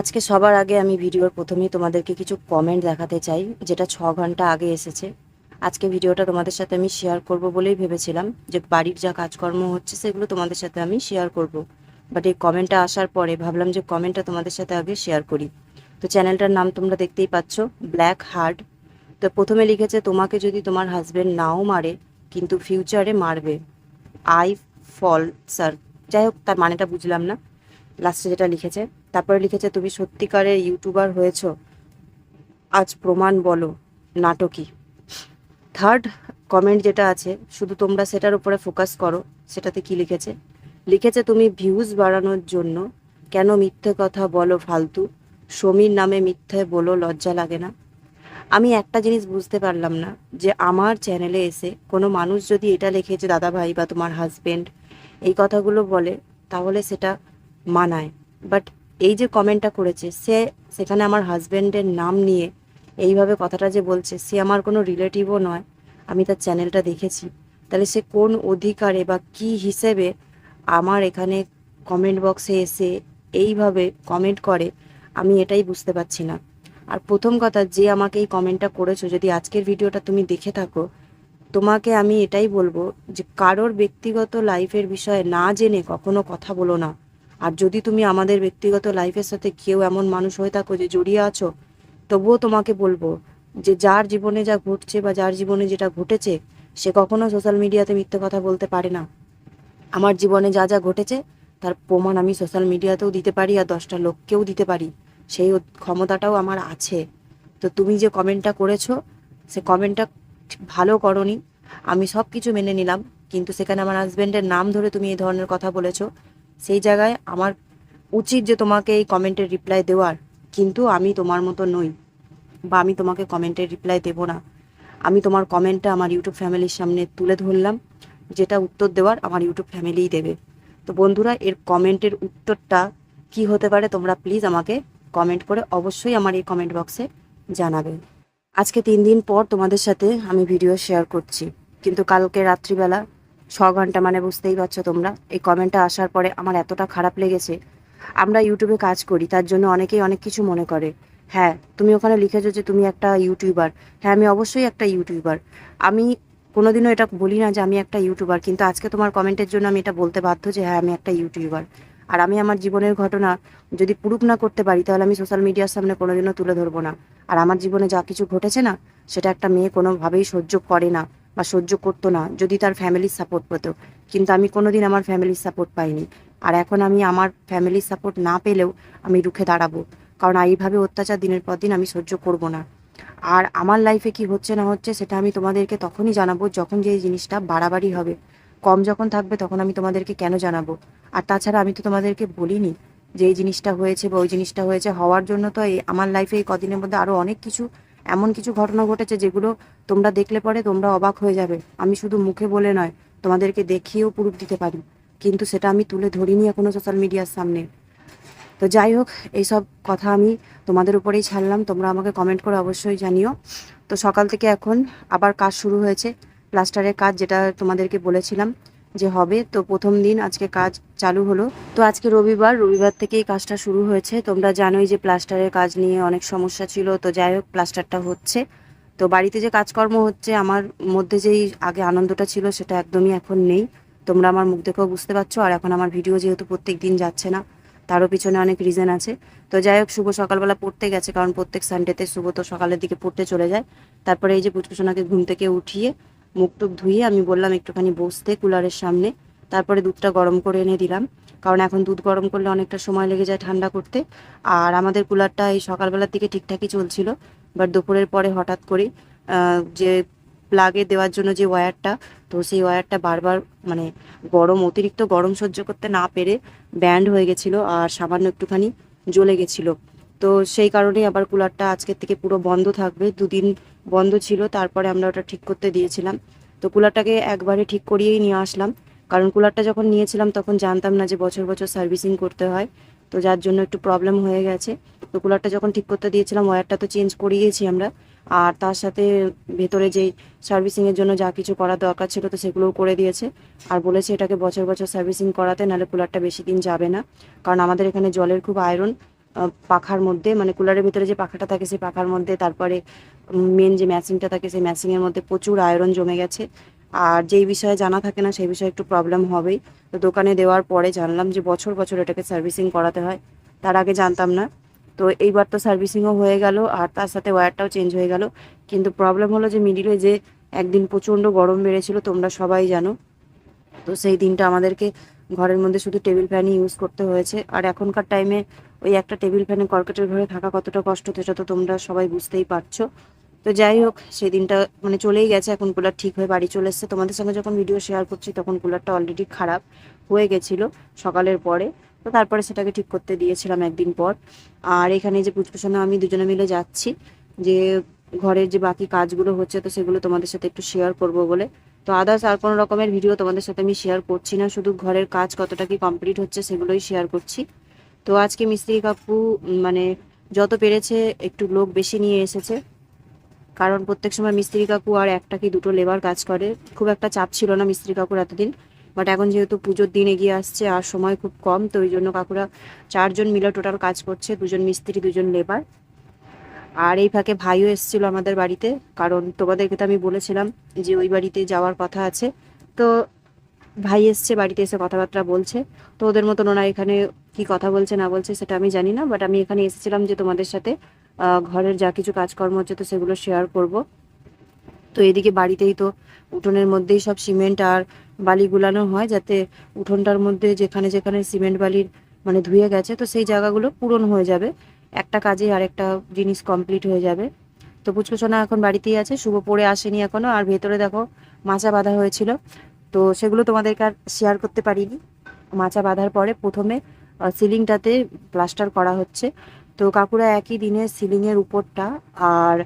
আজকে সবার আগে আমি ভিডিওর প্রথমেই তোমাদেরকে কিছু কমেন্ট দেখাতে চাই, যেটা ছ ঘণ্টা আগে এসেছে। আজকে ভিডিওটা তোমাদের সাথে আমি শেয়ার করব বলেই ভেবেছিলাম যে বাড়ির যা কাজকর্ম হচ্ছে সেগুলো তোমাদের সাথে আমি শেয়ার করব। বাট এই কমেন্টটা আসার পরে ভাবলাম যে কমেন্টটা তোমাদের সাথে আগে শেয়ার করি। তো চ্যানেলটার নাম তোমরা দেখতেই পাচ্ছ ব্ল্যাক হার্ট তো প্রথমে লিখেছে, তোমাকে যদি তোমার হাজবেন্ড নাও মারে, কিন্তু ফিউচারে মারবে। আই ফল স্যার যাই হোক, তার মানেটা বুঝলাম না। লাস্টে যেটা লিখেছে তারপরে লিখেছে, তুমি সত্যিকারের ইউটিউবার হয়েছ। আজ প্রমাণ বলো নাটকই থার্ড কমেন্ট যেটা আছে, শুধু তোমরা সেটার উপরে ফোকাস করো। সেটাতে কি লিখেছে? লিখেছে, তুমি ভিউজ বাড়ানোর জন্য কেন মিথ্যে কথা বলো ফালতু? সমীর নামে মিথ্যে বলো লজ্জা লাগে না। আমি একটা জিনিস বুঝতে পারলাম না, যে আমার চ্যানেলে এসে কোনো মানুষ যদি এটা লেখে যে দাদা ভাই বা তোমার হাজবেন্ড এই কথাগুলো বলে, তাহলে সেটা মানায়। বাট এই যে কমেন্টটা করেছে, সে সেখানে আমার হাজবেন্ডের নাম নিয়ে এইভাবে কথাটা যে বলছে, সে আমার কোনো রিলেটিভও নয়, আমি তার চ্যানেলটা দেখেছি। তাহলে সে কোন অধিকারে বা কি হিসেবে আমার এখানে কমেন্ট বক্সে এসে এইভাবে কমেন্ট করে, আমি এটাই বুঝতে পারছি না। আর প্রথম কথা, যে আমাকে এই কমেন্টটা করেছ, যদি আজকের ভিডিওটা তুমি দেখে থাকো, তোমাকে আমি এটাই বলব যে কারোর ব্যক্তিগত লাইফের বিষয়ে না জেনে কখনো কথা বলো না। আর যদি তুমি আমাদের ব্যক্তিগত লাইফের সাথে কেউ এমন মানুষ হয়ে থাকো যে জড়িয়ে আছো, তবুও তোমাকে বলব যে যার জীবনে যা ঘটছে বা যার জীবনে যেটা ঘটেছে, সে কখনো সোশ্যাল মিডিয়াতে মিথ্যে কথা বলতে পারে না। আমার জীবনে যা যা ঘটেছে, তার প্রমাণ আমি সোশ্যাল মিডিয়াতেও দিতে পারি আর দশটা লোককেও দিতে পারি। সেই ক্ষমতাটাও আমার আছে। তো তুমি যে কমেন্টটা করেছ, সে কমেন্টটা ভালো করনি। আমি সব কিছু মেনে নিলাম, কিন্তু সেখানে আমার হাজব্যান্ডের নাম ধরে তুমি এই ধরনের কথা বলেছ। সেই জায়গায় আমার উচিত যে তোমাকে এই কমেন্টের রিপ্লাই দেওয়ার। কিন্তু আমি তোমার মতো নই বা আমি তোমাকে কমেন্টের রিপ্লাই দেবো না। আমি তোমার কমেন্টটা আমার ইউটিউব ফ্যামিলির সামনে তুলে ধরলাম, যেটা উত্তর দেওয়ার আমার ইউটিউব ফ্যামিলিই দেবে। তো বন্ধুরা, এর কমেন্টের উত্তরটা কি হতে পারে তোমরা প্লিজ আমাকে কমেন্ট করে অবশ্যই আমার এই কমেন্ট বক্সে জানাবে। আজকে তিন দিন পর তোমাদের সাথে আমি ভিডিও শেয়ার করছি। কিন্তু কালকে রাত্রিবেলা ছ ঘণ্টা মানে বুঝতেই পারছ তোমরা। এই কমেন্টটা আসার পরে আমার এতটা খারাপ লেগেছে। আমরা ইউটিউবে কাজ করি, তার জন্য অনেকেই অনেক কিছু মনে করে। হ্যাঁ তুমি ওখানে লিখেছো যে তুমি একটা ইউটিউবার হ্যাঁ আমি অবশ্যই একটা ইউটিউবার আমি কোনোদিনও এটা বলি না যে আমি একটা ইউটিউবার কিন্তু আজকে তোমার কমেন্টের জন্য আমি এটা বলতে বাধ্য যে হ্যাঁ আমি একটা ইউটিউবার আর আমি আমার জীবনের ঘটনা যদি প্রুফ না করতে পারি, তাহলে আমি সোশ্যাল মিডিয়ার সামনে কোনোদিনও তুলে ধরবো না। আর আমার জীবনে যা কিছু ঘটেছে না, সেটা একটা মেয়ে কোনোভাবেই সহ্য করে না। বা সহ্য করতো না, যদি তার ফ্যামিলির সাপোর্ট পেতো। কিন্তু আমি কোনোদিন আমার ফ্যামিলির সাপোর্ট পাইনি। আর এখন আমি আমার ফ্যামিলির সাপোর্ট না পেলেও আমি রুখে দাঁড়াবো। কারণ এইভাবে অত্যাচার দিনের পর দিন আমি সহ্য করব না। আর আমার লাইফে কি হচ্ছে না হচ্ছে সেটা আমি তোমাদেরকে তখনই জানাব যখন যে জিনিসটা বাড়াবাড়ি হবে। কম যখন থাকবে তখন আমি তোমাদেরকে কেন জানাব? আর তাছাড়া আমি তো তোমাদেরকে বলিনি যে এই জিনিসটা হয়েছে বা ওই জিনিসটা হয়েছে। হওয়ার জন্য তো এই আমার লাইফে এই কদিনের মধ্যে আরও অনেক কিছু এমন কিছু ঘটনা ঘটেছে যেগুলো তোমরা দেখলে পরে তোমরা অবাক হয়ে যাবে। আমি শুধু মুখে বলে নয়, তোমাদেরকে দেখিয়েও প্রুফ দিতে পারি। কিন্তু সেটা আমি তুলে ধরিনি এখনও সোশ্যাল মিডিয়ার সামনে। তো যাই হোক, এইসব কথা আমি তোমাদের উপরেই ছাড়লাম। তোমরা আমাকে কমেন্ট করে অবশ্যই জানিও। তো সকাল থেকে এখন আবার কাজ শুরু হয়েছে। প্লাস্টারের কাজ যেটা তোমাদেরকে বলেছিলাম যে হবে, তো প্রথম দিন আজকে কাজ চালু হলো। তো আজকে রবিবার রবিবার থেকেই কাজটা শুরু হয়েছে। তোমরা জানোই যে প্লাস্টারের কাজ নিয়ে অনেক সমস্যা ছিল, তো যাই হোক প্লাস্টারটা হচ্ছে। তো বাড়িতে যে কাজকর্ম হচ্ছে, আমার মধ্যে যেই আগে আনন্দটা ছিল, সেটা একদমই এখন নেই। তোমরা আমার মুখ দেখেও বুঝতে পারছ, আর এখন আমার ভিডিও যেহেতু প্রত্যেক দিন যাচ্ছে না, তারও পিছনে অনেক রিজন আছে। তো যাই হোক, শুভ সকালবেলা পড়তে গেছে, কারণ প্রত্যেক সানডেতে শুভ তো সকালের দিকে পড়তে চলে যায়। তারপরে এই যে পুচকুসোনাকে ঘুম থেকে উঠিয়ে মুখ টুক ধুয়ে আমি বললাম একটুখানি বসতে কুলারের সামনে। তারপরে দুধটা গরম করে এনে দিলাম। কারণ এখন দুধ গরম করলে অনেকটা সময় লেগে যায় ঠান্ডা করতে। আর আমাদের কুলারটা এই সকালবেলার দিকে ঠিকঠাকই চলছিল। বাট দুপুরের পরে হঠাৎ করে যে প্লাগে দেওয়ার জন্য যে ওয়্যারটা তো সেই ওয়্যারটা বারবার মানে গরম, অতিরিক্ত গরম সহ্য করতে না পেরে ব্যান্ড হয়ে গেছিল আর সামান্য একটুখানি জ্বলে গেছিল। তো সেই কারণেই আবার কুলারটা আজকের থেকে পুরো বন্ধ থাকবে। দুদিন বন্ধ ছিল, তারপরে আমরা ওটা ঠিক করতে দিয়েছিলাম। তো কুলারটাকে একবারে ঠিক করিয়েই নিয়ে আসলাম। কারণ কুলারটা যখন নিয়েছিলাম তখন জানতাম না যে বছর বছর সার্ভিসিং করতে হয়। তো যার জন্য একটু প্রবলেম হয়ে গেছে। তো কুলারটা যখন ঠিক করতে দিয়েছিলাম ওয়্যারটা তো চেঞ্জ করিয়েছি আমরা। আর তার সাথে ভেতরে যেই সার্ভিসিংয়ের জন্য যা কিছু করার দরকার ছিল তো সেগুলোও করে দিয়েছে। আর বলেছে এটাকে বছর বছর সার্ভিসিং করাতে, নাহলে কুলারটা বেশি দিন যাবে না। কারণ আমাদের এখানে জলের খুব আয়রন পাখার মধ্যে মানে কুলারের ভিতরে যে পাখাটা থাকে সেই পাখার মধ্যে, তারপরে মেন যে ম্যাচিংটা থাকে সেই ম্যাচিংয়ের মধ্যে প্রচুর আয়রন জমে গেছে। আর যেই বিষয়ে জানা থাকে না, সেই বিষয়ে একটু প্রবলেম হবেই। তো দোকানে দেওয়ার পরে জানলাম যে বছর বছর এটাকে সার্ভিসিং করাতে হয়, তার আগে জানতাম না। তো এইবার তো সার্ভিসিংও হয়ে গেল, আর তার সাথে ওয়্যারটাও চেঞ্জ হয়ে গেল। কিন্তু প্রবলেম হলো যে মিডিলে যে একদিন প্রচণ্ড গরম বেড়েছিল, তোমরা সবাই জানো। তো সেই দিনটা আমাদেরকে ঘরের মধ্যে শুধু টেবিল ফ্যানই ইউজ করতে হয়েছে। আর এখনকার টাইমে ওই একটা টেবিল ফ্যানে কর্কেটের ঘরে থাকা কতটা কষ্ট, সেটা তো তোমরা সবাই বুঝতেই পারছ। তো যাই হোক, সেই দিনটা মানে চলেই গেছে, এখন কুলার ঠিক হয়ে বাড়ি চলে এসছে। তোমাদের সঙ্গে যখন ভিডিও শেয়ার করছি, তখন কুলারটা অলরেডি খারাপ হয়ে গেছিল সকালের পরে। তো তারপরে সেটাকে ঠিক করতে দিয়েছিলাম একদিন পর। আর এখানে যে পুচকুসোনা আমি দুজনে মিলে যাচ্ছি। যে ঘরের যে বাকি কাজগুলো হচ্ছে, তো সেগুলো তোমাদের সাথে একটু শেয়ার করব বলে। তো আদার্স আর কোনো রকমের ভিডিও তোমাদের সাথে আমি শেয়ার করছি না, শুধু ঘরের কাজ কতটা কি কমপ্লিট হচ্ছে সেগুলোই শেয়ার করছি। তো আজকে মিস্ত্রি কাকু মানে যত পেরেছে একটু লোক বেশি নিয়ে এসেছে। কারণ প্রত্যেক সময় মিস্ত্রি কাকু আর একটা কি দুটো লেবার কাজ করে। খুব একটা চাপ ছিল না মিস্ত্রি কাকুর এতদিন। বাট এখন যেহেতু পুজোর দিন এগিয়ে আসছে আর সময় খুব কম, তো ওই জন্য কাকুরা চারজন মিলে টোটাল কাজ করছে, দুজন মিস্ত্রি, দুজন লেবার আর এই ফাঁকে ভাইও এসেছিল আমাদের বাড়িতে, কারণ তোমাদেরকে তো আমি বলেছিলাম যে ওই বাড়িতে যাওয়ার কথা আছে। তো ভাই এসছে, বাড়িতে এসে কথাবার্তা বলছে। তো ওদের মতন ওরা এখানে কি কথা বলছে, না বলছে, সেটা আমি জানি না বাট আমি এখানে এসেছিলাম যে তোমাদের সাথে ঘরের যা কিছু কাজকর্ম হচ্ছে তো সেগুলো শেয়ার করব। তো এদিকে বাড়িতেই তো উঠোনের মধ্যেই সব সিমেন্ট আর বালি গুলানো হয়, যাতে উঠোনটার মধ্যে যেখানে যেখানে সিমেন্ট বালির মানে ধুয়ে গেছে, তো সেই জায়গাগুলো পূরণ হয়ে যাবে। একটা কাজে আরেকটা জিনিস কমপ্লিট হয়ে যাবে। তো পুচকুচোনা এখন বাড়িতেই আছে, শুভ পড়ে আসেনি এখনও, আর ভেতরে দেখো মাচা বাঁধা হয়েছিল। তো সেগুলো তোমাদেরকে আর শেয়ার করতে পারিনি। মাচা বাঁধার পরে প্রথমে সিলিংটাতে প্লাস্টার করা হচ্ছে। তো কাকুরা একই দিনে সিলিংয়ের উপরটা আর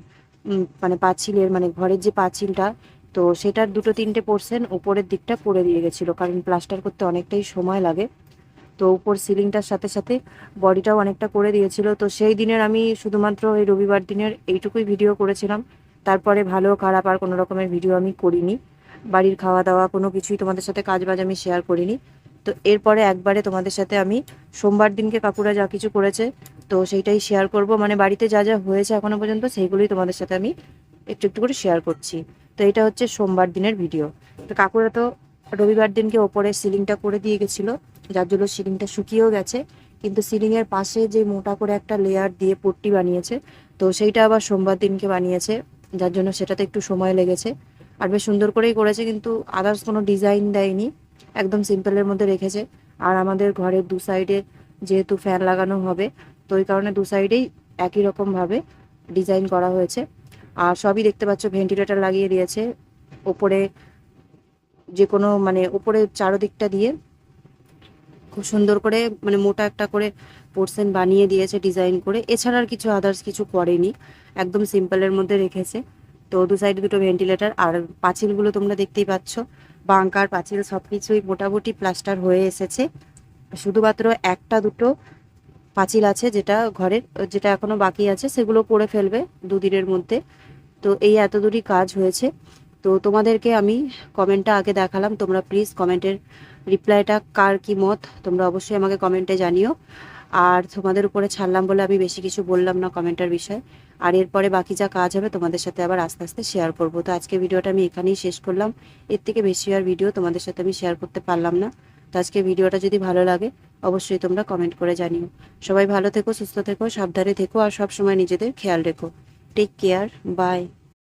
মানে পাঁচিলের মানে ঘরের যে পাঁচিলটা, তো সেটার দুটো তিনটে পোর্শন উপরের দিকটা করে দিয়ে গেছিল। কারণ প্লাস্টার করতে অনেকটাই সময় লাগে। তো উপর সিলিংটার সাথে সাথে বডিটাও অনেকটা করে দিয়েছিল। তো সেই দিনের আমি শুধুমাত্র ওই রবিবার দিনের এইটুকুই ভিডিও করেছিলাম। তারপরে ভালো খারাপ আর কোনো রকমের ভিডিও আমি করিনি। বাড়ির খাওয়া দাওয়া কোনো কিছুই তোমাদের সাথে কাজ বাজ আমি শেয়ার করিনি। তো এরপরে একবারে তোমাদের সাথে আমি সোমবার দিনকে কাকুরা যা কিছু করেছে, তো সেইটাই শেয়ার করব। মানে বাড়িতে যা যা হয়েছে এখনও পর্যন্ত সেইগুলোই তোমাদের সাথে আমি একটু একটু করে শেয়ার করছি। তো এটা হচ্ছে সোমবার দিনের ভিডিও তো কাকুরা তো রবিবার দিনকে ওপরে সিলিংটা করে দিয়ে গেছিল। যার জন্য সিলিংটা শুকিয়েও গেছে। কিন্তু সিলিংয়ের পাশে যে মোটা করে একটা লেয়ার দিয়ে পট্টি বানিয়েছে, তো সেইটা আবার সোমবার দিনকে বানিয়েছে, যার জন্য সেটাতে একটু সময় লেগেছে। আর বেশ সুন্দর করেই করেছে, কিন্তু আদার্স কোনো ডিজাইন দেয়নি, একদম সিম্পলের মধ্যে রেখেছে। আর আমাদের ঘরের দু সাইডে যেহেতু ফ্যান লাগানো হবে, তো ওই কারণে দু সাইডেই একই রকমভাবে ডিজাইন করা হয়েছে। আর সবই দেখতে পাচ্ছ ভেন্টিলেটর লাগিয়ে দিয়েছে। ওপরে যে কোনো মানে ওপরে চারোদিকটা দিয়ে খুব সুন্দর করে মানে মোটা একটা করে পোর্শন বানিয়ে দিয়েছে ডিজাইন করে। এছাড়া আর কিছু আদার্স কিছু করেনি। একদম সিম্পলের মধ্যে রেখেছে। তো দু সাইডে দুটো ভেন্টিলেটর আর পাঁচিলগুলো তোমরা দেখতেই পাচ্ছ। বাঙ্কার, পাঁচিল সব কিছুই মোটামুটি প্লাস্টার হয়ে এসেছে। শুধুমাত্র একটা দুটো পাঁচিল আছে যেটা ঘরের, যেটা এখনও বাকি আছে, সেগুলো করে ফেলবে দুদিনের মধ্যে। তো এই এত দূরই কাজ হয়েছে। তো তোমাদেরকে আমি কমেন্টটা আগে দেখালাম। তোমরা প্লিজ কমেন্টের রিপ্লাইটা কার কি মত, তোমরা অবশ্যই আমাকে কমেন্টে জানিও। আর তোমাদের উপরে ছাড়লাম বলে আমি বেশি কিছু বললাম না কমেন্টের বিষয়ে। আর এরপরে বাকি যা কাজ হবে তোমাদের সাথে আবার আস্তে আস্তে শেয়ার করব। তো আজকে ভিডিওটা আমি এখানেই শেষ করলাম। এর থেকে বেশি আর ভিডিও তোমাদের সাথে আমি শেয়ার করতে পারলাম না। তো আজকে ভিডিওটা যদি ভালো লাগে, অবশ্যই তোমরা কমেন্ট করে জানিও। সবাই ভালো থেকো, সুস্থ থেকো, সাবধানে থেকো, আর সব সময় নিজেদের খেয়াল রেখো। Take care bye